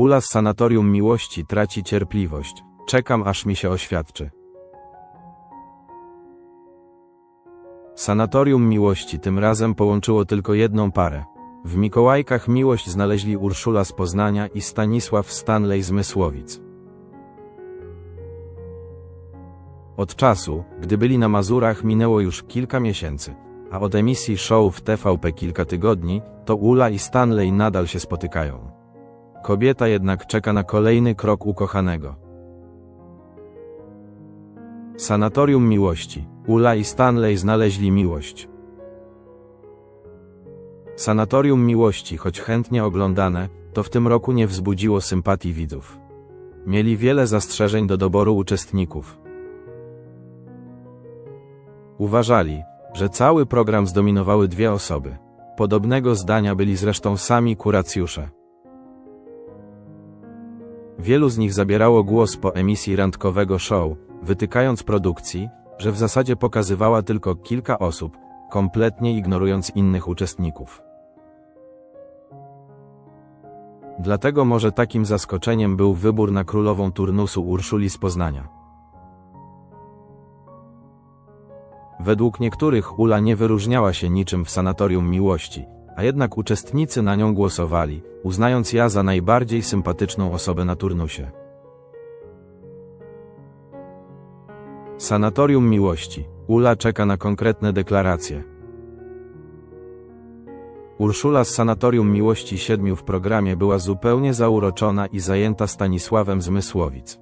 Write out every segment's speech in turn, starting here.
Ula z sanatorium miłości traci cierpliwość. Czekam aż mi się oświadczy. Sanatorium miłości tym razem połączyło tylko jedną parę. W Mikołajkach miłość znaleźli Urszula z Poznania i Stanisław Stanley z Mysłowic. Od czasu, gdy byli na Mazurach minęło już kilka miesięcy, a od emisji show w TVP kilka tygodni, to Ula i Stanley nadal się spotykają. Kobieta jednak czeka na kolejny krok ukochanego. Sanatorium Miłości. Ula i Stanley znaleźli miłość. Sanatorium Miłości, choć chętnie oglądane, to w tym roku nie wzbudziło sympatii widzów. Mieli wiele zastrzeżeń do doboru uczestników. Uważali, że cały program zdominowały dwie osoby. Podobnego zdania byli zresztą sami kuracjusze. Wielu z nich zabierało głos po emisji randkowego show, wytykając produkcji, że w zasadzie pokazywała tylko kilka osób, kompletnie ignorując innych uczestników. Dlatego może takim zaskoczeniem był wybór na królową turnusu Urszuli z Poznania. Według niektórych Ula nie wyróżniała się niczym w sanatorium miłości, a jednak uczestnicy na nią głosowali, uznając ja za najbardziej sympatyczną osobę na turnusie. Sanatorium miłości. Ula czeka na konkretne deklaracje. Urszula z Sanatorium Miłości Siedmiu w programie była zupełnie zauroczona i zajęta Stanisławem z Mysłowic.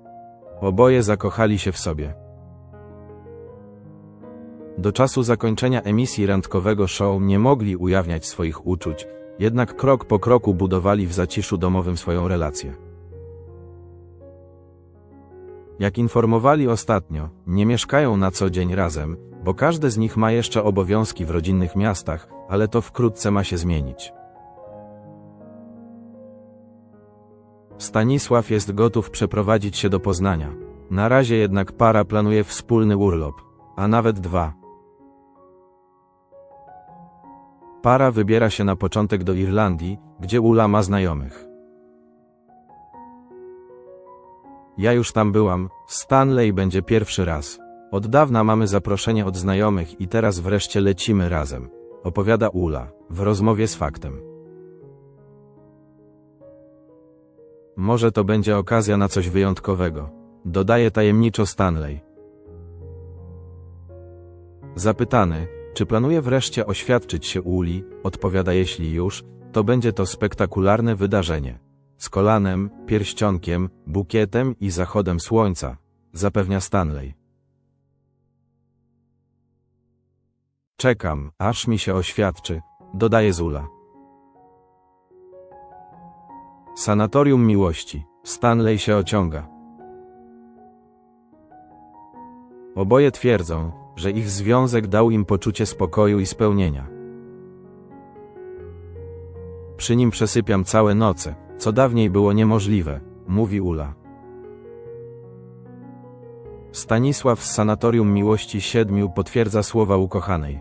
Oboje zakochali się w sobie. Do czasu zakończenia emisji randkowego show nie mogli ujawniać swoich uczuć, jednak krok po kroku budowali w zaciszu domowym swoją relację. Jak informowali ostatnio, nie mieszkają na co dzień razem, bo każde z nich ma jeszcze obowiązki w rodzinnych miastach, ale to wkrótce ma się zmienić. Stanisław jest gotów przeprowadzić się do Poznania. Na razie jednak para planuje wspólny urlop, a nawet dwa. Para wybiera się na początek do Irlandii, gdzie Ula ma znajomych. Ja już tam byłam, Stanley będzie pierwszy raz. Od dawna mamy zaproszenie od znajomych i teraz wreszcie lecimy razem, opowiada Ula, w rozmowie z faktem. Może to będzie okazja na coś wyjątkowego, dodaje tajemniczo Stanley. Zapytany, czy planuje wreszcie oświadczyć się Uli, odpowiada jeśli już, to będzie to spektakularne wydarzenie. Z kolanem, pierścionkiem, bukietem i zachodem słońca, zapewnia Stanley. Czekam, aż mi się oświadczy, dodaje Zula. Sanatorium miłości. Stanley się ociąga. Oboje twierdzą, że ich związek dał im poczucie spokoju i spełnienia. Przy nim przesypiam całe noce, co dawniej było niemożliwe, mówi Ula. Stanisław z Sanatorium Miłości Siedmiu potwierdza słowa ukochanej.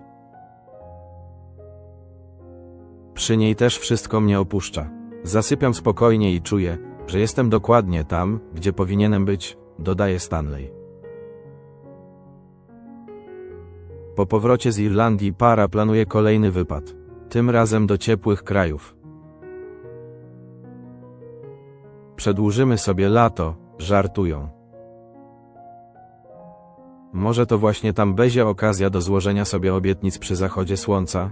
Przy niej też wszystko mnie opuszcza. Zasypiam spokojnie i czuję, że jestem dokładnie tam, gdzie powinienem być, dodaje Stanley. Po powrocie z Irlandii para planuje kolejny wypad. Tym razem do ciepłych krajów. Przedłużymy sobie lato, żartują. Może to właśnie tam będzie okazja do złożenia sobie obietnic przy zachodzie słońca?